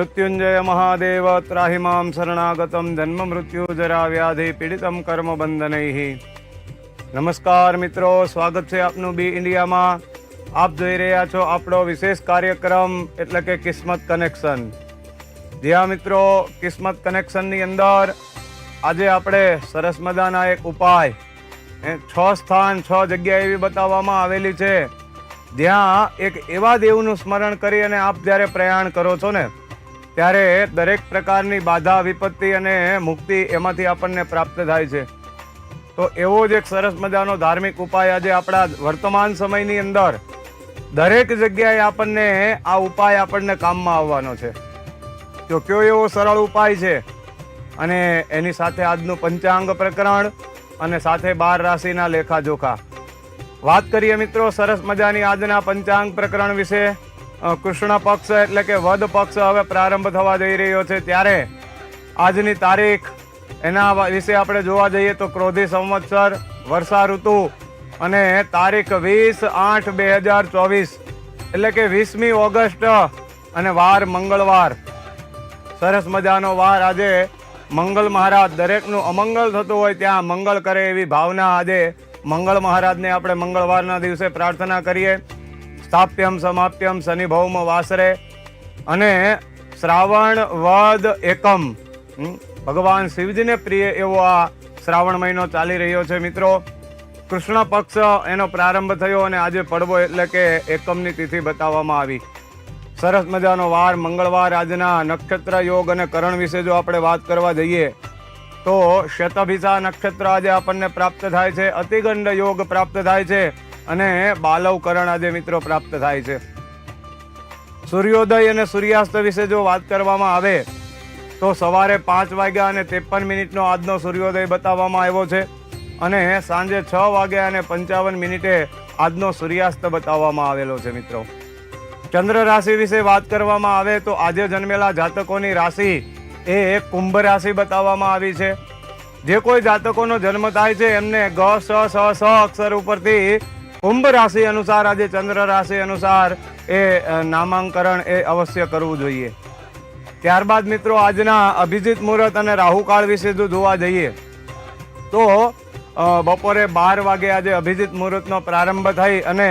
મૃત્યુંજય મહાદેવ ત્રાહિમામ શરણાગતમ જન્મ મૃત્યુ જરા વ્યાધિ પીડિતમ કર્મ બંધનૈ નમસ્કાર મિત્રો સ્વાગત છે આપનું બી ઇન્ડિયામાં આપ જોઈ રહ્યા છો આપણો વિશેષ કાર્યક્રમ એટલે કે કિસ્મત કનેક્શન જ્યાં મિત્રો કિસ્મત કનેક્શનની અંદર આજે આપણે સરસ મજાના એક ઉપાય છ સ્થાન છ જગ્યા એવી બતાવવામાં આવેલી છે જ્યાં એક એવા દેવનું સ્મરણ કરી અને આપ જ્યારે પ્રયાણ કરો છો ને ત્યારે દરેક પ્રકારની બાધા, વિપત્તિ અને મુક્તિ એમાંથી આપણને પ્રાપ્ત થાય છે. તો એવો જ એક સરસ મજાનો ધાર્મિક ઉપાય આજે આપણા વર્તમાન સમયની અંદર દરેક જગ્યાએ આપણને આ ઉપાય આપણને કામમાં આવવાનો છે. તો કયો એવો સરળ ઉપાય છે? અને એની સાથે આજનું પંચાંગ પ્રકરણ અને સાથે બાર રાશિના લેખા જોખા વાત કરીએ મિત્રો સરસ મજાની આજના પંચાંગ પ્રકરણ વિશે. કૃષ્ણ પક્ષ એટલે કે વદ પક્ષ હવે પ્રારંભ થવા જઈ રહ્યો છે ત્યારે આજની તારીખ એના વિશે આપણે જોવા જઈએ તો ક્રોધી સંવત્સર, વર્ષા ઋતુ અને તારીખ વીસ આઠ બે હજાર ચોવીસ. એટલે કે વીસમી ઓગસ્ટ અને વાર મંગળવાર. સરસ મજાનો વાર આજે મંગળ મહારાજ દરેકનું અમંગલ થતું હોય ત્યાં મંગળ કરે એવી ભાવના આજે મંગળ મહારાજને આપણે મંગળવારના દિવસે પ્રાર્થના કરીએ. સ્થાપ્યમ સમાપ્યમ શનિભૌમ વાસરે અને શ્રાવણ વદ એકમ ભગવાન શિવજીને પ્રિય એવો આ શ્રાવણ મહિનો ચાલી રહ્યો છે, મિત્રો. કૃષ્ણ પક્ષ એનો પ્રારંભ થયો અને આજે પડવો એટલે કે એકમની તિથિ બતાવવામાં આવી. સરસ મજાનો વાર, મંગળવાર, આજના નક્ષત્ર યોગ અને કરણ વિશે જો આપણે વાત કરવા જઈએ, તો શતભિસા નક્ષત્ર આજે આપણને પ્રાપ્ત થાય છે, અતિગંડ યોગ પ્રાપ્ત થાય છે. અને બાલવ કરણ આજે મિત્રો પ્રાપ્ત થાય છે. સૂર્યોદય અને સૂર્યાસ્ત વિશે જો વાત કરવામાં આવે, તો સવારે પાંચ વાગ્યા અને ત્રેપન મિનિટનો આજનો સૂર્યોદય બતાવવામાં આવ્યો છે અને સાંજે છ વાગ્યા અને પંચાવન મિનિટે આજનો સૂર્યાસ્ત બતાવવામાં આવેલો છે મિત્રો. ચંદ્ર રાશિ વિશે વાત કરવામાં આવે, તો આજે જન્મેલા જાતકોની રાશિ એ કુંભ રાશિ બતાવવામાં આવી છે. જે કોઈ જાતકોનો જન્મ થાય છે, એમને ગ સ સ અક્ષર ઉપરથી કુંભ રાશિ અનુસાર, આજે ચંદ્ર રાશિ અનુસાર એ નામાંકરણ એ અવશ્ય કરવું જોઈએ. ત્યારબાદ મિત્રો, આજના અભિજીત મુહૂર્ત અને રાહુકાળ વિશે જો જોવા જઈએ, તો બપોરે બાર વાગે આજે અભિજીત મુહૂર્તનો પ્રારંભ થઈ અને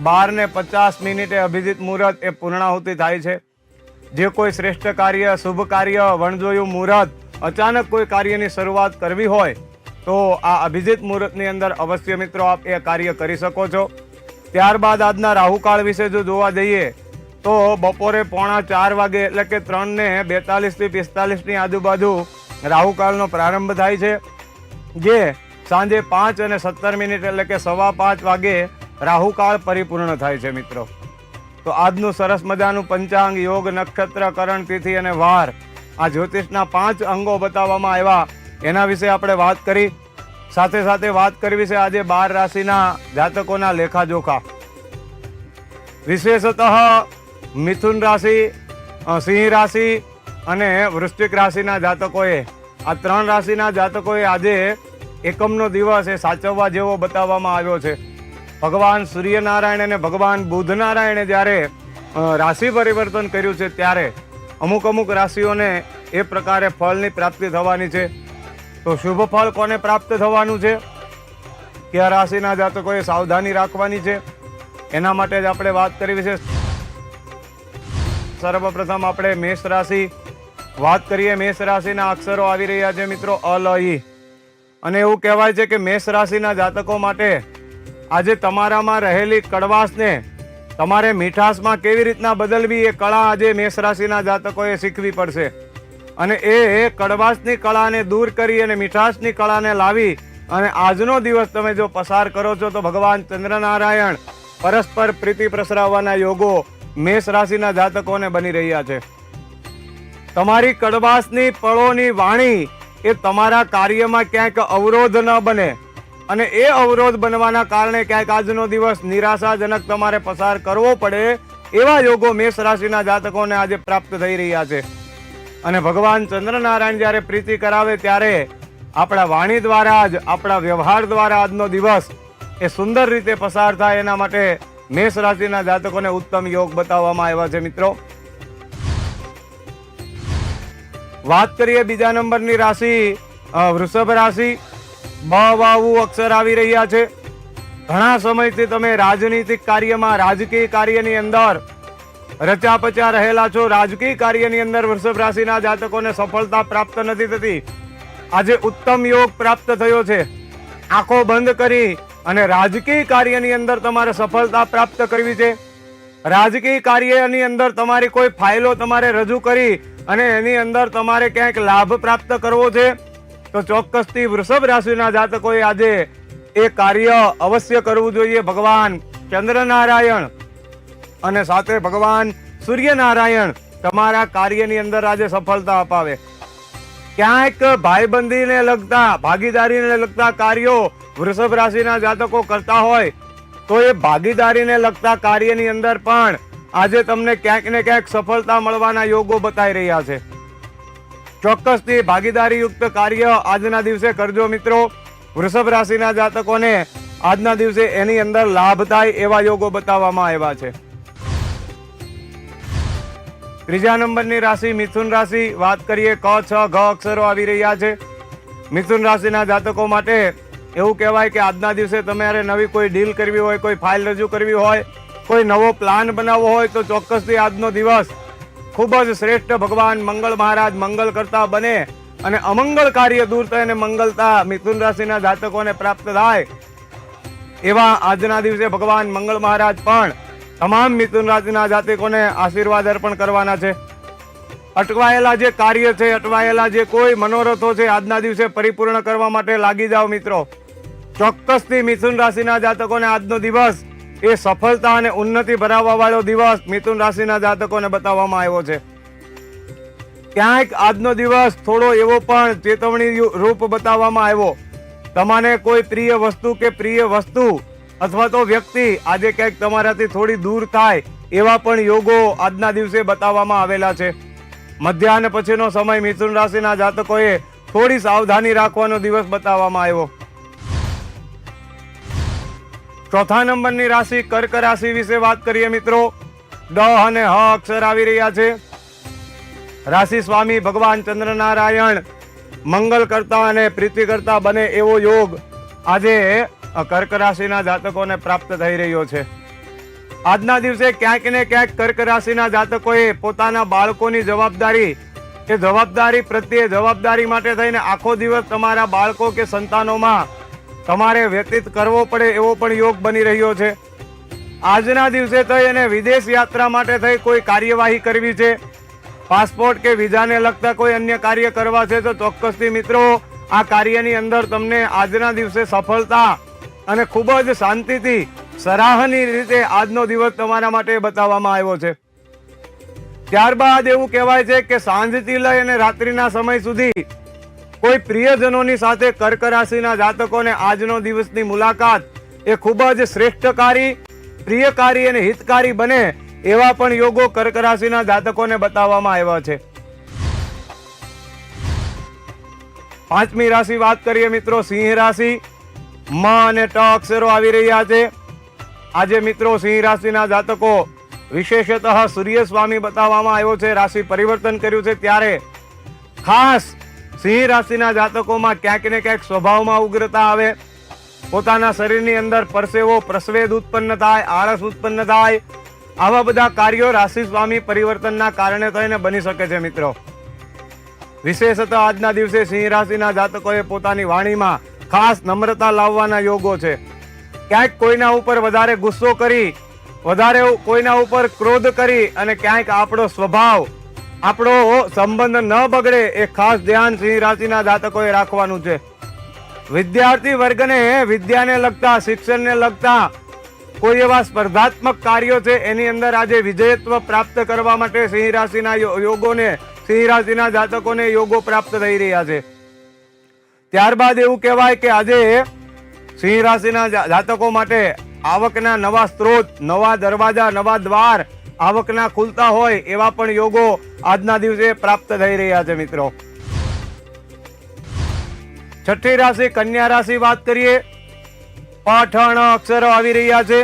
બાર ને પચાસ મિનિટે અભિજીત મુહૂર્ત એ પૂર્ણાહુતિ થાય છે. જે કોઈ શ્રેષ્ઠ કાર્ય, શુભ કાર્ય, વણજોયું મુહૂર્ત, અચાનક કોઈ કાર્યની શરૂઆત કરવી હોય તો આ અભિજીત મુહૂર્તની અંદર અવશ્ય મિત્રો આપ એ કાર્ય કરી શકો છો. ત્યારબાદ આજના રાહુકાળ વિશે જો જોવા જઈએ, તો બપોરે પોણા ચાર વાગે એટલે કે ત્રણને બેતાલીસથી બેતાલીસથી પિસ્તાલીસની આજુબાજુ રાહુકાળનો પ્રારંભ થાય છે, જે સાંજે પાંચ અને સત્તર મિનિટ એટલે કે સવા પાંચ વાગે રાહુકાળ પરિપૂર્ણ થાય છે મિત્રો. તો આજનું સરસ મજાનું પંચાંગ યોગ નક્ષત્ર કરણ તિથિ અને વાર આ જ્યોતિષના પાંચ અંગો બતાવવામાં આવ્યા. એના વિશે આપણે વાત કરી. સાથે સાથે વાત કરવી છે આજે બાર રાશિના જાતકોના લેખાજોખા. વિશેષતઃ મિથુન રાશિ સિંહ રાશિ અને વૃશ્ચિક રાશિના જાતકોએ. આ ત્રણ રાશિના જાતકોએ આજે એકમનો દિવસ એ સાચવવા જેવો બતાવવામાં આવ્યો છે. ભગવાન સૂર્યનારાયણ અને ભગવાન બુધનારાયણે જ્યારે રાશિ પરિવર્તન કર્યું છે ત્યારે અમુક અમુક રાશિઓને એ પ્રકારે ફળની પ્રાપ્તિ થવાની છે. તો શુભ ફળ કોને પ્રાપ્ત થવાનું છે? કયા રાશિના જાતકોએ સાવધાની રાખવાની છે? એના માટે જ આપણે વાત કરવી છે સર્વપ્રથમ આપણે મેષ રાશિ વાત કરીએ. મેષ રાશિના અક્ષરો આવી રહ્યા છે મિત્રો અલ ઈ અને એવું કહેવાય છે કે મેષ રાશિના જાતકો માટે આજે તમારામાં રહેલી કડવાશને તમારે મીઠાશમાં કેવી રીતના બદલવી એ કળા આજે મેષ રાશિના જાતકોએ શીખવી પડશે. અને એ કડવાશની કળાને દૂર કરી અને મીઠાશની કળાને લાવી અને આજનો દિવસ તમે જો પસાર કરો છો તો ભગવાન ચંદ્રનારાયણ પરસ્પર પ્રીતિ પ્રસરાવવાના યોગો મેષ રાશિના જાતકોને બની રહ્યા છે. તમારી કડવાશની પળોની વાણી એ તમારા કાર્યમાં ક્યાંક અવરોધ ન બને અને એ અવરોધ બનવાના કારણે ક્યાંક આજનો દિવસ નિરાશાજનક તમારે પસાર કરવો પડે એવા યોગો મેષ રાશિના જાતકોને આજે પ્રાપ્ત થઈ રહ્યા છે. અને ભગવાન ચંદ્રનારાયણ જ્યારે પ્રીતિ કરાવે ત્યારે આપણા વાણી દ્વારા જ, આપણા વ્યવહાર દ્વારા આજનો દિવસ એ સુંદર રીતે પસાર થાય એના માટે મેષ રાશિના જાતકોને ઉત્તમ યોગ બતાવવામાં આવ્યા છે મિત્રો. વાત કરીએ બીજા નંબરની રાશિ વૃષભ રાશિ. બ અક્ષર આવી રહ્યા છે. ઘણા સમયથી તમે રાજનીતિક કાર્યમાં, રાજકીય કાર્યની અંદર રચા પચા રહેલા છો. રાજકીય કાર્યની અંદર વૃષભ રાશિના જાતકોને સફળતા પ્રાપ્ત નથી થતી. આજે ઉત્તમ યોગ પ્રાપ્ત થયો છે. આંખો બંધ કરી અને રાજકીય કાર્યની અંદર તમારે સફળતા પ્રાપ્ત કરવી છે. રાજકીય કાર્યની અંદર તમારી કોઈ ફાઇલો તમારે રજૂ કરી અને એની અંદર તમારે ક્યાંક લાભ પ્રાપ્ત કરવો છે. તો ચોક્કસથી વૃષભ રાશિના જાતકોએ આજે એ કાર્ય અવશ્ય કરવું જોઈએ. ભગવાન ચંદ્રનારાયણ અને સાથે ભગવાન સૂર્યનારાયણ તમારા કાર્યની અંદર આજે સફળતા અપાવે. ક્યાંક ભાઈબંધીને લગતા, ભાગીદારીને લગતા કાર્યો વૃષભ રાશિના જાતકો કરતા હોય, તો એ ભાગીદારીને લગતા કાર્યની અંદર પણ આજે તમને ક્યાંક ને ક્યાંક સફળતા મળવાના યોગો બતાવી રહ્યા છે. ચોક્કસથી ભાગીદારીયુક્ત કાર્ય આજના દિવસે કરજો મિત્રો. વૃષભ રાશિના જાતકોને આજના દિવસે એની અંદર લાભ થાય એવા યોગો બતાવવામાં આવ્યા છે. ત્રીજા નંબરની રાશિ મિથુન રાશિ. વાત કરીએ ક, છ, ઘ અક્ષરો આવી રહ્યા છે. મિથુન રાશિના જાતકો માટે એવું કહેવાય કે આજના દિવસે તમારે નવી કોઈ ડીલ કરવી હોય, કોઈ ફાઇલ રજૂ કરવી હોય, કોઈ નવો પ્લાન બનાવવો હોય, તો ચોક્કસથી આજનો દિવસ ખૂબ જ શ્રેષ્ઠ ભગવાન મંગળ મહારાજ મંગલ કરતા બને અને અમંગળ કાર્ય દૂર થાય અને મંગલતા મિથુન રાશિના જાતકોને પ્રાપ્ત થાય. એવા આજના દિવસે ભગવાન મંગળ મહારાજ પણ તમામ મિથુન રાશિના જાતિકોને આશીર્વાદ અર્પણ કરવાના છે. અટવાયેલા જે કાર્ય છે, અટવાયેલા જે કોઈ મનોરથો છે, આજના દિવસે પરિપૂર્ણ કરવા માટે લાગી જાઓ મિત્રો. ચોક્કસથી મિથુન રાશિના જાતકોને આજનો દિવસ એ સફળતા અને ઉન્નતિ ભરાવવા વાળો દિવસ મિથુન રાશિના જાતકોને બતાવવામાં આવ્યો છે. ક્યાંક આજનો દિવસ થોડો એવો પણ ચેતવણી રૂપ બતાવવામાં આવ્યો. તમને કોઈ પ્રિય વસ્તુ કે પ્રિય વસ્તુ અથવા તો વ્યક્તિ આજે ક્યાંક તમારાથી થોડી દૂર થાય એવા પણ યોગો આજના દિવસે બતાવવામાં આવેલા છે. મધ્યાહન પછીનો સમય મિથુન રાશિના જાતકોએ થોડી સાવધાની રાખવાનો દિવસ બતાવવામાં આવ્યો. ચોથા નંબરની રાશિ કર્ક રાશિ વિશે વાત કરીએ મિત્રો. ડ અને હ અક્ષર આવી રહ્યા છે. રાશિ સ્વામી ભગવાન ચંદ્રનારાયણ મંગલ કરતા અને પ્રીતિ કરતા બને એવો યોગ આજે કર્ક રાશિના જાતકોને પ્રાપ્ત થઈ રહ્યો છે. આજના દિવસે ક્યાંક ને ક્યાંક કર્ક રાશિના જાતકોએ પોતાના બાળકોની જવાબદારી કે જવાબદારી પ્રત્યે જવાબદારી માટે થઈને આખો દિવસ તમારા બાળકો કે સંતાનોમાં તમારે વ્યતીત કરવો પડે એવો પણ યોગ બની રહ્યો છે. આજના દિવસે થઈ અને વિદેશ યાત્રા માટે થઈ કોઈ કાર્યવાહી કરવી છે? પાસપોર્ટ કે વિઝાને લગતા કોઈ અન્ય કાર્ય કરવા છે તો ચોક્કસથી મિત્રો, આ કાર્યની અંદર તમને આજના દિવસે સફળતા અને ખૂબ જ શાંતિથી સરાહની રીતે આજનો દિવસ તમારા માટે બતાવવામાં આવ્યો છે. ત્યારબાદ એવું કહેવાય છે કે સાંજથી લઈ અને રાત્રિના સમય સુધી કોઈ પ્રિયજનોની સાથે કર્ક રાશિના જાતકોને આજનો દિવસની મુલાકાત એ ખૂબ જ શ્રેષ્ઠકારી, પ્રિયકારી અને હિતકારી બને એવા પણ યોગો કર્ક રાશિના જાતકોને બતાવવામાં આવ્યા છે. પાંચમી રાશિ વાત કરીએ મિત્રો, સિંહ રાશિ. મ અને ટ અક્ષરો આવી રહ્યા છે. આજે મિત્રો સિંહ રાશિના જાતકો, વિશેષતઃ સૂર્ય સ્વામી બતાવવામાં આવ્યો છે, રાશિ પરિવર્તન કર્યું છે ત્યારે ખાસ સિંહ રાશિના જાતકોમાં ક્યાંક ને ક્યાંક સ્વભાવમાં ઉગ્રતા આવે. પોતાના શરીરની અંદર પરસેવો, પ્રસવેદ ઉત્પન્ન થાય, આળસ ઉત્પન્ન થાય. આવા બધા કાર્યો રાશિ સ્વામી પરિવર્તનના કારણે થઈને બની શકે છે મિત્રો. વિશેષતઃ આજના દિવસે સિંહ રાશિના જાતકોએ પોતાની વાણીમાં ખાસ નમ્રતા લાવવાના યોગો છે. ક્યાંક કોઈના ઉપર વધારે ગુસ્સો કરી, વધારે કોઈના ઉપર ક્રોધ કરી અને ક્યાંક આપણો સ્વભાવ, આપણો સંબંધ ન બગડે એ ખાસ ધ્યાન સિંહ રાશિના જાતકોએ રાખવાનું છે. વિદ્યાર્થી વર્ગને વિદ્યાને લગતા, શિક્ષણને લગતા કોઈ એવા સ્પર્ધાત્મક કાર્યો છે એની અંદર આજે વિજયત્વ પ્રાપ્ત કરવા માટે સિંહ રાશિના યોગોને, સિંહ રાશિના જાતકોને યોગો પ્રાપ્ત થઈ રહ્યા છે. ત્યારબાદ એવું કહેવાય કે આજે સિંહ રાશિના જાતકો માટે આવકના નવા સ્ત્રોત, નવા દરવાજા, નવા દ્વાર આવકના ખુલતા હોય એવા પણ યોગો આજના દિવસે પ્રાપ્ત થઈ રહ્યા છે મિત્રો. છઠ્ઠી રાશિ, કન્યા રાશિ વાત કરીએ. પાઠણ અક્ષરો આવી રહ્યા છે.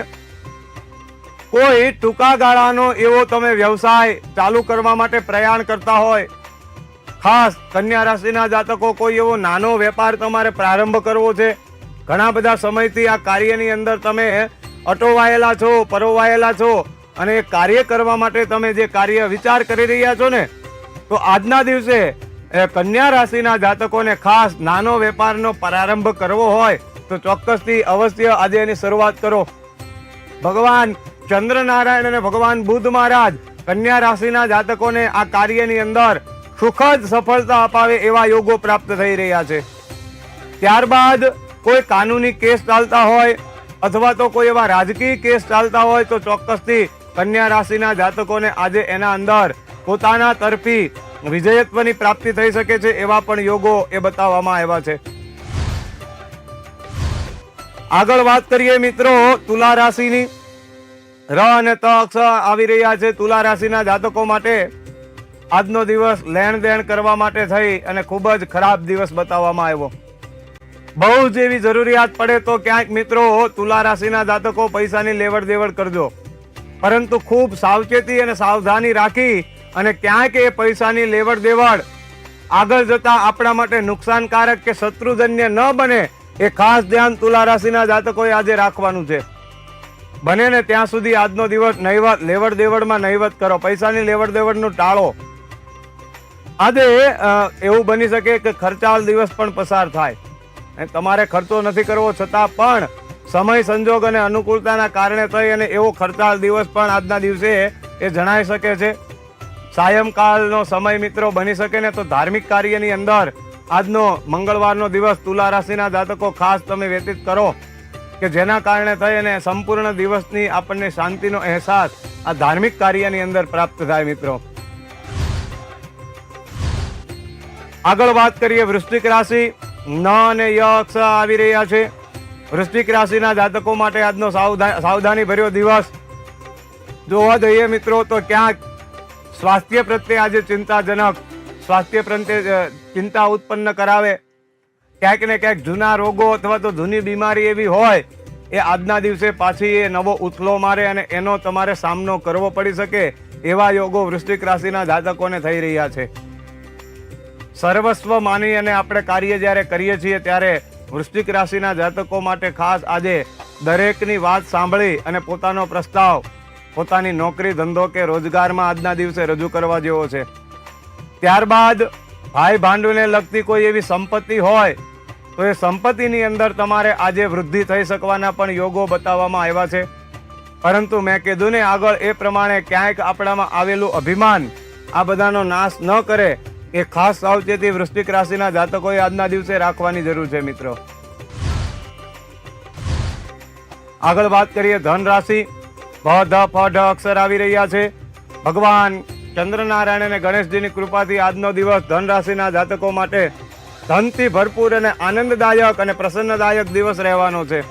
કોઈ ટૂંકા ગાળાનો એવો તમે વ્યવસાય ચાલુ કરવા માટે પ્રયાણ કરતા હોય ખાસ કન્યા રાશિના જાતકો કોઈ એવો નાનો વેપાર તમારે પ્રારંભ કરવો છે? ઘણા બધા સમયથી આ કાર્યની અંદર તમે અટોવાયેલા છો, પરોવાયેલા છો અને એ કાર્ય કરવા માટે તમે જે કાર્ય વિચાર કરી રહ્યા છો ને, તો આજના દિવસે કન્યા રાશિના જાતકોને ખાસ નાનો વેપારનો પ્રારંભ કરવો હોય, તો ચોક્કસથી અવશ્ય આજે એની શરૂઆત કરો. ભગવાન ચંદ્રનારાયણ અને ભગવાન બુદ્ધ મહારાજ કન્યા રાશિના જાતકોને આ કાર્યની અંદર સુખદ સફળતા અપાવે એવા યોગો પ્રાપ્ત થઈ રહ્યા છે. ત્યારબાદ કોઈ કાનૂની કેસ ચાલતા હોય અથવા તો કોઈ એવા રાજકીય કેસ ચાલતા હોય તો ચોક્કસથી કન્યા રાશિના જાતકોને આજે એના અંદર પોતાના તરફી વિજયત્વની પ્રાપ્તિ થઈ શકે છે એવા પણ યોગો એ બતાવવામાં આવ્યા છે. આગળ વાત કરીએ મિત્રો તુલા રાશિની. ર અને ત અક્ષર આવી રહ્યા છે. તુલા રાશિના જાતકો માટે આજનો દિવસ લેણ દેણ કરવા માટે થઈ અને ખૂબ જ ખરાબ દિવસ બતાવવામાં આવ્યો. બહુ જ એવી જરૂરિયાત પડે તો ક્યાંક મિત્રો તુલા રાશિના જાતકો પૈસાની લેવડ દેવડ કરજો. પરંતુ ખૂબ સાવચેતી અને સાવધાની રાખી અને ક્યાંક એ પૈસાની લેવડ દેવડ આગળ જતા આપણા માટે નુકસાનકારક કે શત્રુજન્ય ન બને એ ખાસ ધ્યાન તુલા રાશિના જાતકોએ આજે રાખવાનું છે. બને ને ત્યાં સુધી આજનો દિવસ નહીવત લેવડ દેવડમાં નહીવત કરો. પૈસાની લેવડ દેવડનું ટાળો. આજે એવું બની શકે કે ખર્ચાળ દિવસ પણ પસાર થાય. તમારે ખર્ચો નથી કરવો છતાં પણ સમય, સંજોગ અને અનુકૂળતાના કારણે થઈ અને એવો ખર્ચાળ દિવસ પણ આજના દિવસે એ જણાઈ શકે છે. સાયંકાળનો સમય મિત્રો બની શકે ને તો ધાર્મિક કાર્યની અંદર આજનો મંગળવારનો દિવસ તુલા રાશિના જાતકો ખાસ તમે વ્યતીત કરો કે જેના કારણે થઈ અને સંપૂર્ણ દિવસની આપણને શાંતિનો અહેસાસ આ ધાર્મિક કાર્યની અંદર પ્રાપ્ત થાય મિત્રો. આગળ વાત કરીએ વૃશ્ચિક રાશિ. ન અને ય અક્ષર આવી રહ્યા છે. વૃશ્ચિક રાશિના જાતકો માટે આજનો સાવધા, સાવધાની ભર્યો દિવસ. જોવા જઈએ મિત્રો તો ક્યાંક સ્વાસ્થ્ય પ્રત્યે આજે ચિંતાજનક. સ્વાસ્થ્ય પ્રત્યે ચિંતા ઉત્પન્ન કરાવે. ક્યાંક ને ક્યાંક જૂના રોગો અથવા તો જૂની બીમારી એવી હોય, એ આજના દિવસે પાછી એ નવો ઉથલો મારે અને એનો તમારે સામનો કરવો પડી શકે એવા યોગો વૃશ્ચિક રાશિના જાતકોને થઈ રહ્યા છે. સર્વસ્વ માની અને આપણે કાર્ય જ્યારે કરીએ છીએ ત્યારે વૃશ્ચિક રાશિના જાતકો માટે ખાસ આજે દરેકની વાત સાંભળી અને પોતાનો પ્રસ્તાવ, પોતાની નોકરી, ધંધો કે રોજગારમાં આજના દિવસે રજૂ કરવા જેવો છે. ત્યારબાદ ભાઈ ભાંડુને લગતી કોઈ એવી સંપત્તિ હોય, તો એ સંપત્તિની અંદર તમારે આજે વૃદ્ધિ થઈ શકવાના પણ યોગો બતાવવામાં આવ્યા છે. પરંતુ મેં કીધું ને આગળ એ પ્રમાણે ક્યાંક આપણામાં આવેલું અભિમાન આ બધાનો નાશ ન કરે એ ખાસ સાવચેતી વૃશ્ચિક રાશિના જાતકોએ આજના દિવસે રાખવાની જરૂર છે, મિત્રો. આગળ વાત કરીએ ધન રાશિ. ભ ધ ફ ઢ અક્ષર આવી રહ્યા છે. ભગવાન ચંદ્રનારાયણ અને ગણેશજીની કૃપાથી આજનો દિવસ ધન રાશિના જાતકો માટે ધનથી ભરપૂર અને આનંદદાયક અને પ્રસન્નદાયક દિવસ રહેવાનો છે.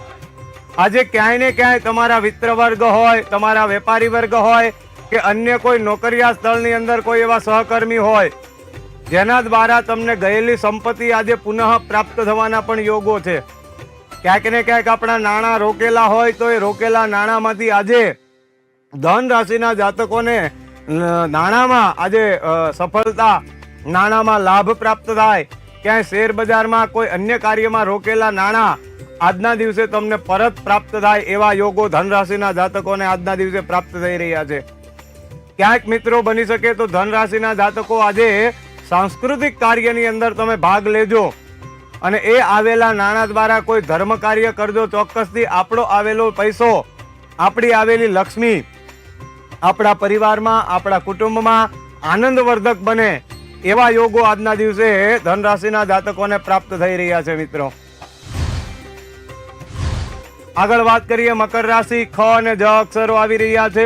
આજે ક્યાંય ને ક્યાંય તમારા મિત્ર વર્ગ હોય, તમારા વેપારી વર્ગ હોય કે અન્ય કોઈ નોકરિયા સ્થળની અંદર કોઈ એવા સહકર્મી હોય જેના દ્વારા તમને ગયેલી સંપત્તિ આજે પુનઃ પ્રાપ્ત થવાના પણ યોગો છે. ક્યાંક ને ક્યાંક આપણા નાણાં રોકેલા હોય તો એ રોકેલા નાણાંમાંથી આજે ધન રાશિના જાતકોને નાણાંમાં આજે સફળતા, નાણાંમાં લાભ પ્રાપ્ત થાય. ક્યાંય શેર બજારમાં કોઈ અન્ય કાર્યમાં રોકેલા નાણાં આજના દિવસે તમને પરત પ્રાપ્ત થાય એવા યોગો ધન રાશિના જાતકોને આજના દિવસે પ્રાપ્ત થઈ રહ્યા છે. ક્યાંક મિત્રો બની શકે તો ધન રાશિના જાતકો આજે સાંસ્કૃતિક કાર્યની અંદર તમે ભાગ લેજો. અને એ આવેલા નાણાં દ્વારા કોઈ ધર્મ કાર્ય કરજો ચોક્કસથી આપણો આવેલો પૈસો, આપણી આવેલી લક્ષ્મી, આપણા પરિવારમાં, આપણા કુટુંબમાં આનંદવર્ધક બને એવા યોગો આજના દિવસે ધન રાશિના જાતકોને પ્રાપ્ત થઈ રહ્યા છે મિત્રો. આગળ વાત કરીએ મકર રાશિ, ખ અને જ અક્ષરો આવી રહ્યા છે.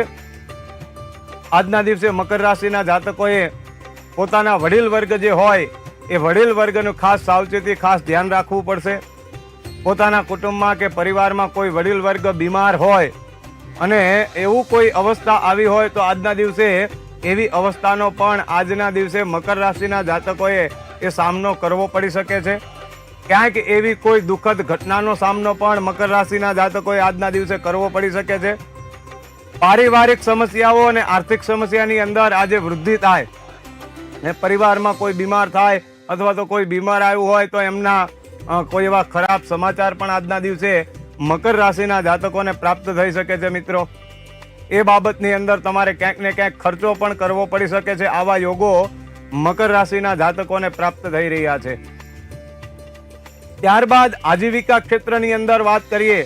આજના દિવસે મકર રાશિના જાતકોએ પોતાના વડીલ વર્ગ જે હોય, એ વડીલ વર્ગનું ખાસ સાવચેતી, ખાસ ધ્યાન રાખવું પડશે. પોતાના કુટુંબમાં કે પરિવારમાં કોઈ વડીલ વર્ગ બીમાર હોય અને એવું કોઈ અવસ્થા આવી હોય તો આજના દિવસે એવી અવસ્થાનો પણ આજના દિવસે મકર રાશિના જાતકોએ એ સામનો કરવો પડી શકે છે. ક્યાંક એવી કોઈ દુઃખદ ઘટનાનો સામનો પણ મકર રાશિના જાતકોએ આજના દિવસે કરવો પડી શકે છે. પારિવારિક સમસ્યાઓ અને આર્થિક સમસ્યાની અંદર આજે વૃદ્ધિ થાય. ને પરિવારમાં કોઈ બીમાર થાય અથવા તો કોઈ બીમાર આવ્યું હોય તો એમના કોઈ એવા ખરાબ સમાચાર પણ આજના દિવસે મકર રાશિના જાતકોને પ્રાપ્ત થઈ શકે છે મિત્રો. એ બાબતની અંદર તમારે ક્યાંક ને ક્યાંક ખર્ચો પણ કરવો પડી શકે છે. આવા યોગો મકર રાશિના જાતકોને પ્રાપ્ત થઈ રહ્યા છે. ત્યારબાદ આજીવિકા ક્ષેત્રની અંદર વાત કરીએ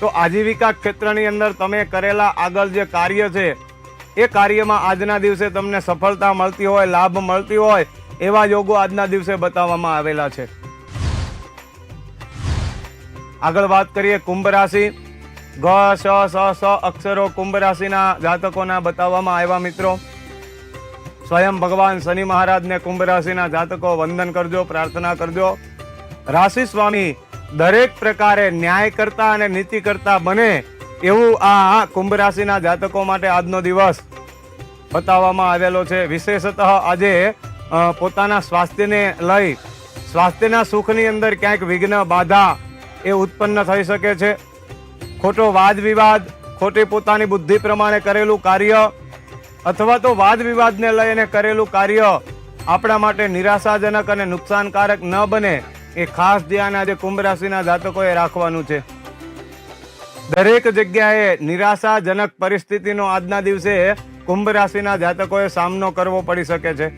તો આજીવિકા ક્ષેત્રની અંદર તમે કરેલા આગળ જે કાર્ય છે એ કાર્યમાં આજના દિવસે તમને સફળતા મળતી હોય, લાભ મળતી હોય, એવા યોગો આજના દિવસે બતાવવામાં આવેલા છે. આગળ વાત કરીએ કુંભ રાશિ. ગ સ સ સ અક્ષરો કુંભ રાશિના જાતકોના બતાવવામાં આવ્યા મિત્રો. સ્વયં ભગવાન શનિ મહારાજને કુંભ રાશિના જાતકો વંદન કરજો, પ્રાર્થના કરજો. રાશિ સ્વામી, દરેક પ્રકારે ન્યાય કરતા અને નીતિ કરતા બને એવું આ કુંભ રાશિના જાતકો માટે આજનો દિવસ બતાવવામાં આવેલો છે. વિશેષતઃ આજે પોતાના સ્વાસ્થ્યને લઈ, સ્વાસ્થ્યના સુખની અંદર ક્યાંક વિઘ્ન, બાધા એ ઉત્પન્ન થઈ શકે છે. ખોટો વાદ વિવાદ ખોટી પોતાની બુદ્ધિ પ્રમાણે કરેલું કાર્ય અથવા તો વાદ વિવાદને લઈને કરેલું કાર્ય આપણા માટે નિરાશાજનક અને નુકસાનકારક ન બને એ ખાસ ધ્યાન આજે કુંભ રાશિના જાતકોએ રાખવાનું છે. દરેક જગ્યાએ નિરાશાજનક પરિસ્થિતિનો આજના દિવસે કુંભ રાશિના જાતકોએ સામનો કરવો પડી શકે છે.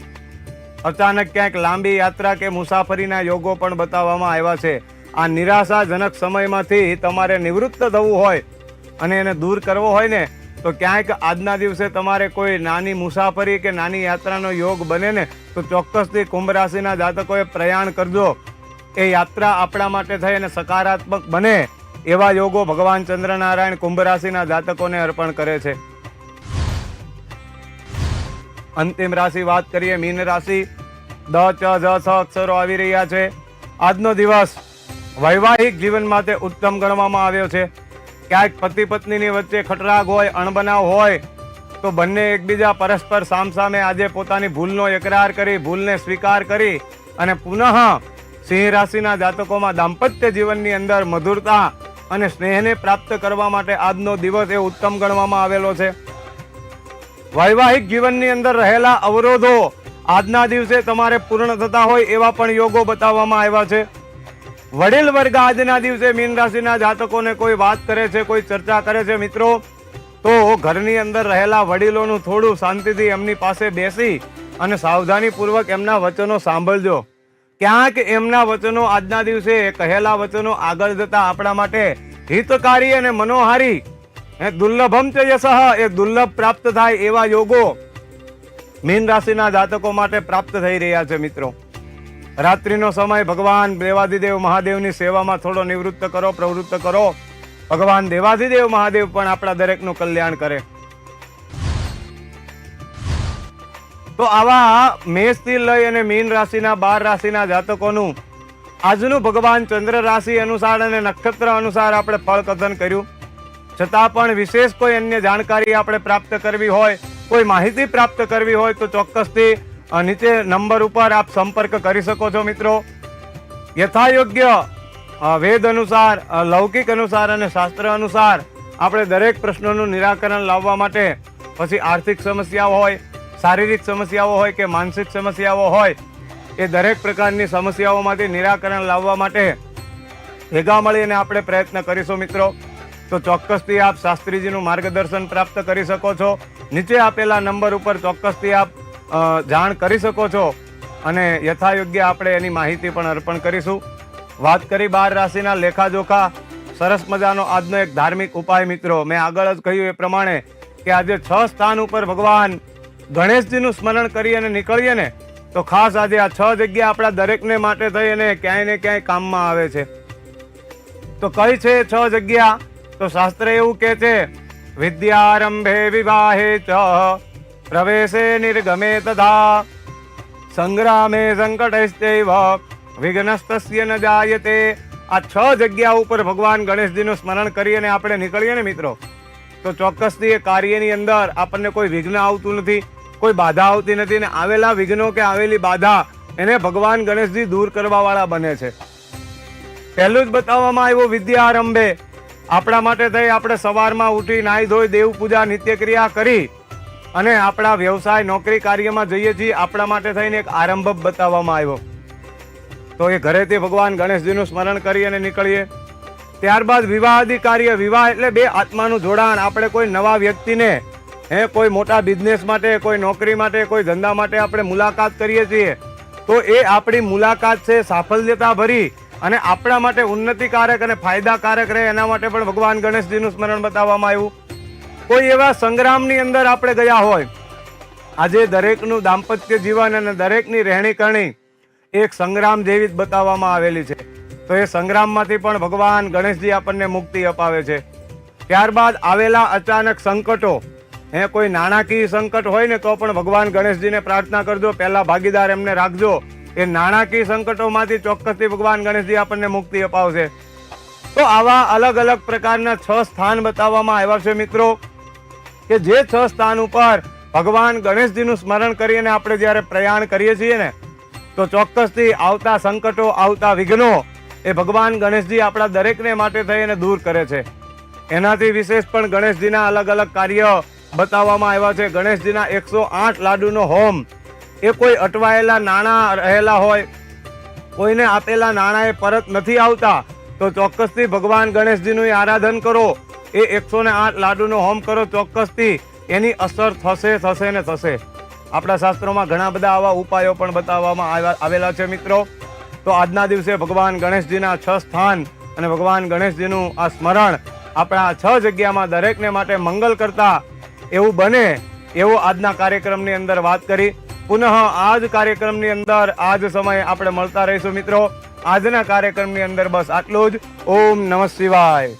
અચાનક ક્યાંક લાંબી યાત્રા કે મુસાફરીના યોગો પણ બતાવવામાં આવ્યા છે. આ નિરાશાજનક સમયમાંથી તમારે નિવૃત્ત થવું હોય અને એને દૂર કરવો હોય ને, તો ક્યાંક આજના દિવસે તમારે કોઈ નાની મુસાફરી કે નાની યાત્રાનો યોગ બને ને, તો ચોક્કસથી કુંભ રાશિના જાતકોએ પ્રયાણ કરજો. એ યાત્રા આપણા માટે થઈ અને સકારાત્મક બને. એવા યોગો ભગવાન ચંદ્રનારાયણ કુંભ રાશિના જાતકોને અર્પણ કરે છે. અંતિમ રાશિ વાત કરીએ, મીન રાશિ. દ, ચ જ સ અક્ષરો આવી રહ્યા છે. આજનો દિવસ વૈવાહિક જીવન માટે ઉત્તમ ગણવામાં આવ્યો છે. ક્યાંક પતિ પત્નીની વચ્ચે ખટરાગ હોય, અણબનાવ હોય, તો બંને એકબીજા પરસ્પર સામસામે આજે પોતાની ભૂલનો એકરાર કરી, ભૂલને સ્વીકાર કરી અને પુનઃ સિંહ રાશિના જાતકોમાં દાંપત્ય જીવનની અંદર મધુરતા અને સ્નેહને પ્રાપ્ત કરવા માટે આજનો દિવસ એ ઉત્તમ ગણવામાં આવેલો છે. વૈવાહિક જીવનની અંદર રહેલા અવરોધો આજના દિવસે તમારે પૂર્ણ થતા હોય એવા પણ યોગો બતાવવામાં આવ્યા છે. વડીલ વર્ગ આજના દિવસે મીન રાશિના જાતકોને કોઈ વાત કરે છે, કોઈ ચર્ચા કરે છે મિત્રો, તો ઘરની અંદર રહેલા વડીલોનું થોડું શાંતિથી એમની પાસે બેસી અને સાવધાનીપૂર્વક એમના વચનો સાંભળજો. ક્યાંક એમના વચનો આજના દિવસે કહેલા વચનો આગળ જતા આપણા માટે હિતકારી અને મનોહારી. એ દુર્લભમ યશઃ, એ દુર્લભ પ્રાપ્ત થાય એવા યોગો મીન રાશિના જાતકો માટે પ્રાપ્ત થઈ રહ્યા છે મિત્રો. રાત્રિનો સમય ભગવાન દેવાદિદેવ મહાદેવની સેવામાં થોડો નિવૃત્ત કરો, પ્રવૃત્ત કરો. ભગવાન દેવાધિદેવ મહાદેવ પણ આપણા દરેકનું કલ્યાણ કરે. તો આવા મેષથી લઈ અને મીન રાશિના બાર રાશિના જાતકોનું આજનું ભગવાન ચંદ્ર રાશિ અનુસાર અને નક્ષત્ર અનુસાર આપણે ફળ કથન કર્યું. છતાં પણ વિશેષ કોઈ અન્ય જાણકારી આપણે પ્રાપ્ત કરવી હોય, કોઈ માહિતી પ્રાપ્ત કરવી હોય તો ચોક્કસથી નીચે નંબર ઉપર આપ સંપર્ક કરી શકો છો મિત્રો. યથાયોગ્ય વેદ અનુસાર લૌકિક અનુસાર અને શાસ્ત્ર અનુસાર આપણે દરેક પ્રશ્નોનું નિરાકરણ લાવવા માટે પછી આર્થિક સમસ્યાઓ હોય શારીરિક સમસ્યાઓ હોય કે માનસિક સમસ્યાઓ હોય, એ દરેક પ્રકારની સમસ્યાઓમાંથી નિરાકરણ લાવવા માટે ભેગા મળીને આપણે પ્રયત્ન કરીશું મિત્રો. તો ચોક્કસથી આપ શાસ્ત્રીજીનું માર્ગદર્શન પ્રાપ્ત કરી શકો છો. નીચે આપેલા નંબર ઉપર ચોક્કસથી આપ જાણ કરી શકો છો અને યથાયોગ્ય આપણે એની માહિતી પણ અર્પણ કરીશું. વાત કરી બાર રાશિના લેખાજોખા. સરસ મજાનો આજનો એક ધાર્મિક ઉપાય મિત્રો. મેં આગળ જ કહ્યું એ પ્રમાણે કે આજે છ સ્થાન ઉપર ભગવાન ગણેશજીનું સ્મરણ કરી અને નીકળીએ ને, તો ખાસ આજે આ છ જગ્યા આપણા દરેકને માટે થઈ અને ક્યાંય ને ક્યાંય કામમાં આવે છે. તો કઈ છે છ જગ્યા, તો શાસ્ત્ર એવું કે છે, વિદ્યારંભે વિવાહે ચ, પ્રવેશે નિર્ગમે તથા સંગ્રામે સંકટૈસ્તૈવ, વિઘ્નસ્તસ્ય ન જાયતે. આ છ જગ્યા ઉપર ભગવાન ગણેશજીનું સ્મરણ કરી અને આપણે નીકળીએ ને મિત્રો, તો ચોક્કસથી એ કાર્યની અંદર આપણને કોઈ વિઘ્ન આવતું નથી. કોઈ બાધા આવતી નથી ને આવેલા વિઘ્નો કે આવેલી બાધા એને ભગવાન ગણેશજી દૂર કરવા વાળા બને છે. પહેલું જ બતાવવામાં આવ્યું વિદ્યા આરંભે આપણા માટે થઈ આપણે સવારમાં ઉઠી નાહી ધોઈ દેવ પૂજા નિત્યક્રિયા કરી અને આપણા વ્યવસાય નોકરી કાર્યમાં જઈએ છીએ, આપણા માટે થઈને એક આરંભ બતાવવામાં આવ્યો. તો એ ઘરેથી ભગવાન ગણેશજીનું સ્મરણ કરી અને નીકળીએ. ત્યારબાદ વિવાહાદી કાર્ય, વિવાહ એટલે બે આત્માનું જોડાણ. આપણે કોઈ નવા વ્યક્તિને હે, કોઈ મોટા બિઝનેસ માટે, કોઈ નોકરી માટે, કોઈ ધંધા માટે આપણે મુલાકાત કરીએ છીએ, તો એ આપણી મુલાકાત છે સાફલ્યતા ભરી અને આપણા માટે ઉન્નતિકારક અને ફાયદાકારક રહે, એના માટે પણ ભગવાન ગણેશજીનું સ્મરણ બતાવવામાં આવ્યું. કોઈ એવા સંગ્રામની અંદર આપણે ગયા હોય, આજે દરેકનું દાંપત્ય જીવન અને દરેકની રહેણી કરણી એક સંગ્રામ જેવી જ બતાવવામાં આવેલી છે. તો એ સંગ્રામમાંથી પણ ભગવાન ગણેશજી આપણને મુક્તિ અપાવે છે. ત્યારબાદ આવેલા અચાનક સંકટો હે, કોઈ નાણાકીય સંકટ હોય ને તો પણ ભગવાન ગણેશજીને પ્રાર્થના કરજો. પહેલા ભાગીદાર એમને રાખજો. એ નાણાકીય સંકટોમાંથી ચોક્કસથી ભગવાન ગણેશજી આપણને મુક્તિ અપાવશે. તો આવા અલગ અલગ પ્રકારના છ સ્થાન બતાવવામાં આવ્યા છે મિત્રો, કે જે છ સ્થાન ઉપર ભગવાન ગણેશજીનું સ્મરણ કરીને આપણે જ્યારે પ્રયાણ કરીએ છીએ ને, તો ચોક્કસથી આવતા સંકટો, આવતા વિઘ્નો એ ભગવાન ગણેશજી આપણા દરેકને માટે થઈને દૂર કરે છે. એનાથી વિશેષ પણ ગણેશજીના અલગ અલગ કાર્ય બતાવવામાં આવ્યા છે. ગણેશજીના એકસો આઠ લાડુનો હોમ. એ કોઈ અટવાયેલા નાણાં રહેલા હોય, કોઈને આપેલા નાણાં એ પરત નથી આવતા, તો ચોક્કસથી ભગવાન ગણેશજીનું આરાધન કરો. એ એકસો ને આઠ લાડુનો હોમ કરો ચોક્કસથી. એની અસર થશે થશે ને થશે. આપણા શાસ્ત્રોમાં ઘણા બધા આવા ઉપાયો પણ બતાવવામાં આવેલા છે મિત્રો. તો આજના દિવસે ભગવાન ગણેશજીના છ સ્થાન અને ભગવાન ગણેશજીનું આ સ્મરણ આપણા છ જગ્યામાં દરેકને માટે મંગલ કરતા એવું બને એવો આજના કાર્યક્રમની અંદર વાત કરી. પુનઃ આ જ કાર્યક્રમની અંદર આ જ સમયે આપણે મળતા રહીશું મિત્રો. આજના કાર્યક્રમની અંદર બસ આટલું જ. ઓમ નમઃ શિવાય.